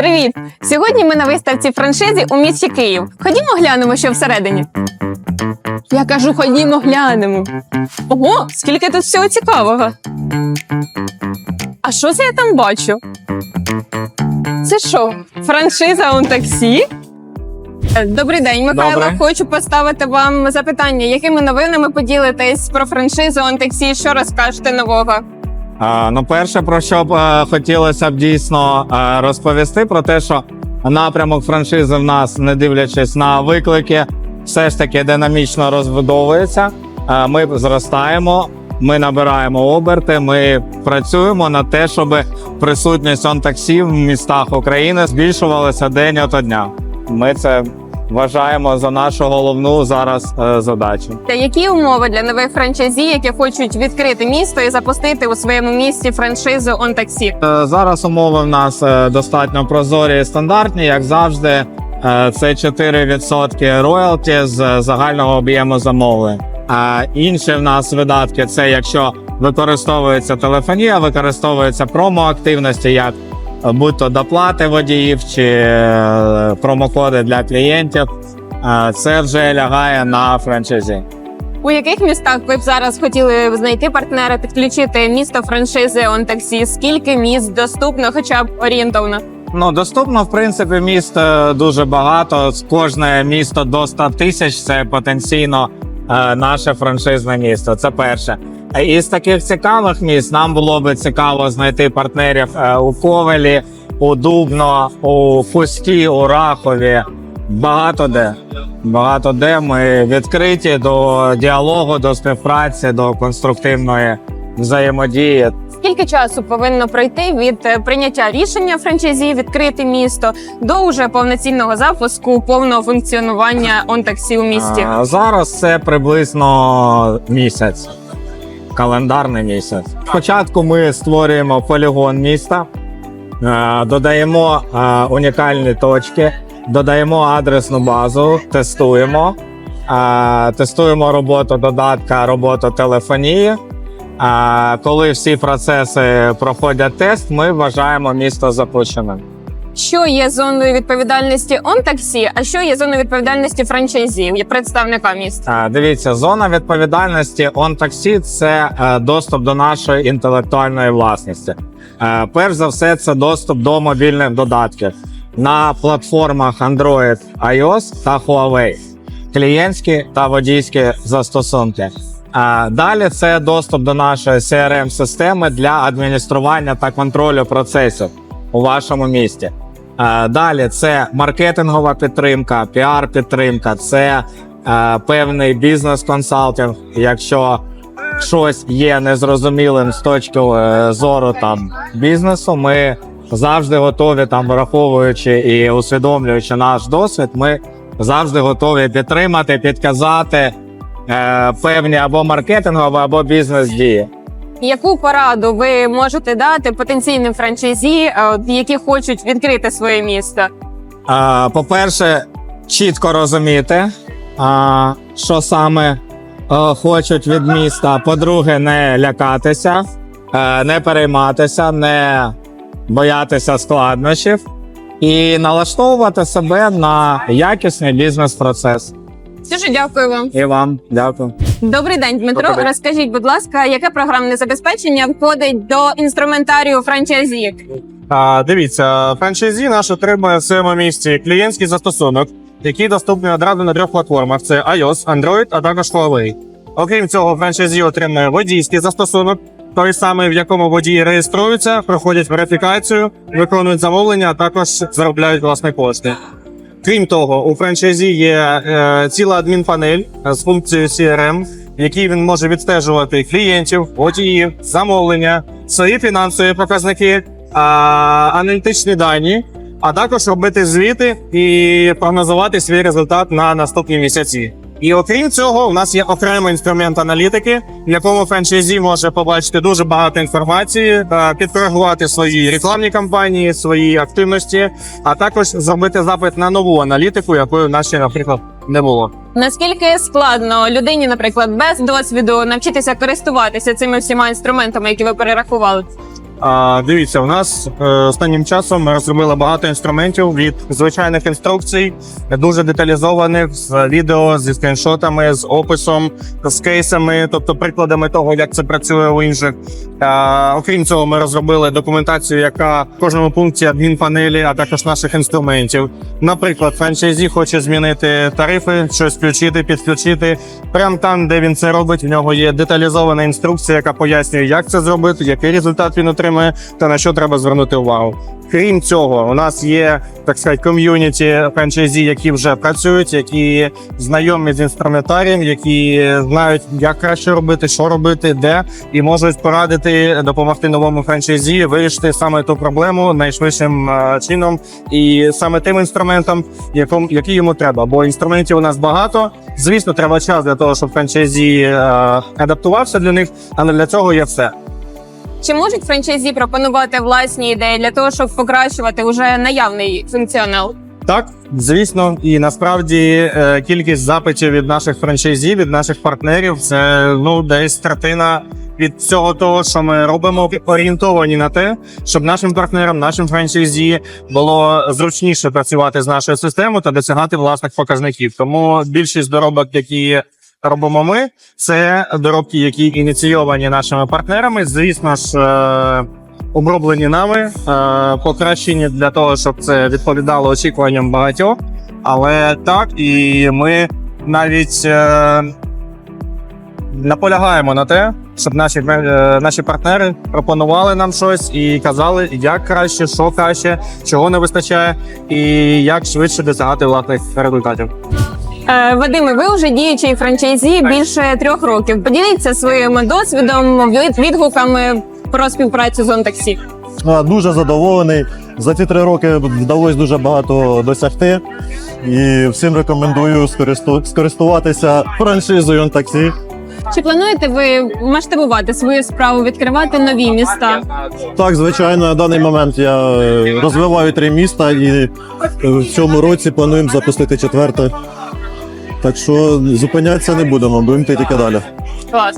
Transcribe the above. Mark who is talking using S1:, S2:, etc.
S1: Привіт! Сьогодні ми на виставці франшизи у місті Київ. Ходімо глянемо, що всередині. Я кажу, ходімо глянемо. Ого, скільки тут всього цікавого. А що це я там бачу? Це що, франшиза он таксі? Е, Добрий день, Михайло.
S2: Добре.
S1: Хочу поставити вам запитання, якими новинами поділитесь про франшизу он таксі? Що розкажете нового?
S2: Ну, перше, про що б е, хотілося б дійсно е, розповісти, про те, що напрямок франшизи в нас, не дивлячись на виклики, все ж таки динамічно розбудовується. Е, ми зростаємо, ми набираємо оберти, ми працюємо на те, щоб присутність он таксі в містах України збільшувалася день ото дня. Ми це вважаємо за нашу головну зараз е, задачу.
S1: Та які умови для нових франчайзі, які хочуть відкрити місто і запустити у своєму місті франшизу он таксі?
S2: Е, Зараз умови в нас е, достатньо прозорі і стандартні, як завжди. Е, Це 4% роялті з загального об'єму замовлень. А інші в нас видатки це якщо використовується телефонія, використовуються промоактивності, як е, будь-то доплати водіїв чи е, промокоди для клієнтів. Це вже лягає на франшизі.
S1: У яких містах ви б зараз хотіли знайти партнера, підключити місто франшизи он таксі? Скільки міст доступно, хоча б орієнтовно?
S2: Ну, доступно, в принципі, міст е, дуже багато. Кожне місто до 100 тисяч це потенційно е, наше франшизне місто. Це перше. Е, Із таких цікавих міст нам було би цікаво знайти партнерів е, у Ковелі, у Дубно, у Фусті, у Рахові. Багато де. Багато де ми відкриті до діалогу, до співпраці, до конструктивної взаємодії.
S1: Скільки часу повинно пройти від е, прийняття рішення франчайзі відкрити місто до уже повноцінного запуску повного функціонування он таксі у місті?
S2: А, Зараз це приблизно місяць, календарний місяць. Спочатку ми створюємо полігон міста, е, додаємо е, унікальні точки, додаємо адресну базу, тестуємо, е, тестуємо роботу додатка, роботу телефонії. Коли всі процеси проходять тест, ми вважаємо місто запущеним.
S1: Що є зоною відповідальності он таксі, а що є зоною відповідальності франчайзі, представника міста?
S2: Е, Дивіться, зона відповідальності OnTaxi – це е, доступ до нашої інтелектуальної власності. Е, Перш за все, це доступ до мобільних додатків на платформах Android, iOS та Huawei, клієнтські та водійські застосунки. Е, Далі це доступ до нашої crm системи для адміністрування та контролю процесів у вашому місті. Е, Далі це маркетингова підтримка, піар-підтримка, це е, певний бізнес-консалтинг. Якщо щось є незрозумілим з точки е, зору там бізнесу, ми завжди готові, там враховуючи і усвідомлюючи наш досвід, ми завжди готові підтримати, підказати певні або маркетингові, або бізнес-дії.
S1: Яку пораду ви можете дати потенційним франчайзі, е, які хочуть відкрити своє місто?
S2: По-перше, чітко розуміти, що саме а, хочуть від міста. По-друге, не лякатися, е, не перейматися, не боятися складнощів і налаштовувати себе на якісний бізнес-процес.
S1: Дуже дякую вам.
S2: І вам дякую.
S1: Добрий день, Дмитро.
S2: Добрий день.
S1: Розкажіть, будь ласка, яке програмне забезпечення входить до інструментарію франчайзі?
S3: А, дивіться, франчайзі наш отримує в своєму місці клієнтський застосунок, який доступний одразу на трьох платформах: це iOS, Android, а також Huawei. Окрім цього, франчайзі отримує водійський застосунок, той самий, в якому водії реєструються, проходять верифікацію, виконують замовлення, а також заробляють власні кошти. Крім того, у франчайзі є е, ціла адмінпанель з функцією CRM, в якій він може відстежувати клієнтів, водіїв, замовлення, свої фінансові показники, аналітичні дані, а також робити звіти і прогнозувати свій результат на наступні місяці. І окрім цього, у нас є окремий інструмент аналітики, в якому франчайзі може побачити дуже багато інформації, та підкоригувати свої рекламні кампанії, свої активності, а також зробити запит на нову аналітику, якої в ще, наприклад, не було.
S1: Наскільки складно людині, наприклад, без досвіду навчитися користуватися цими всіма інструментами, які ви перерахували?
S3: А, дивіться, у нас е, останнім часом ми розробили багато інструментів від звичайних інструкцій, дуже деталізованих з відео, зі скріншотами, з описом, з кейсами, тобто прикладами того, як це працює у інших. А, окрім цього, ми розробили документацію, яка в кожному пункті адмінпанелі, а також наших інструментів. Наприклад, франчайзі хоче змінити тарифи, щось включити, підключити. Прямо там, де він це робить, в нього є деталізована інструкція, яка пояснює, як це зробити, який результат він отримає, та на що треба звернути увагу. Крім цього, у нас є так сказати ком'юніті франчайзі, які вже працюють, які знайомі з інструментарієм, які знають, як краще робити, що робити, де, і можуть порадити, допомогти новому франчайзі вирішити саме ту проблему найшвидшим е, чином і саме тим інструментом, яком який йому треба. Бо інструментів у нас багато. Звісно, треба час для того, щоб франчайзі е, адаптувався для них, але для цього є все.
S1: Чи можуть франчайзі пропонувати власні ідеї для того, щоб покращувати уже наявний функціонал?
S3: Так, звісно, і насправді е, кількість запитів від наших франчайзів, від наших партнерів це ну десь третина від всього того, що ми робимо, орієнтовані на те, щоб нашим партнерам, нашим франчайзі було зручніше працювати з нашою системою та досягати власних показників. Тому більшість доробок, які робимо ми, це доробки, які ініційовані нашими партнерами. Звісно ж. Е, оброблені нами, е, покращені для того, щоб це відповідало очікуванням багатьох. Але так, і ми навіть е, наполягаємо на те, щоб наші, наші партнери пропонували нам щось і казали, як краще, що краще, чого не вистачає, і як швидше досягати власних результатів.
S1: Е, Вадиме, ви вже діючий франчайзі більше трьох років. Поділіться своїм досвідом, від- відгуками про співпрацю з.
S4: А, Дуже задоволений. За ці три роки вдалося дуже багато досягти. І всім рекомендую скористу- скористуватися франшизою таксі.
S1: Чи плануєте ви масштабувати свою справу, відкривати нові міста?
S4: Так, звичайно, на даний момент я е, розвиваю три міста і е, в цьому році плануємо запустити четверте. Так що зупинятися не будемо, будемо йти тільки далі.
S1: Клас.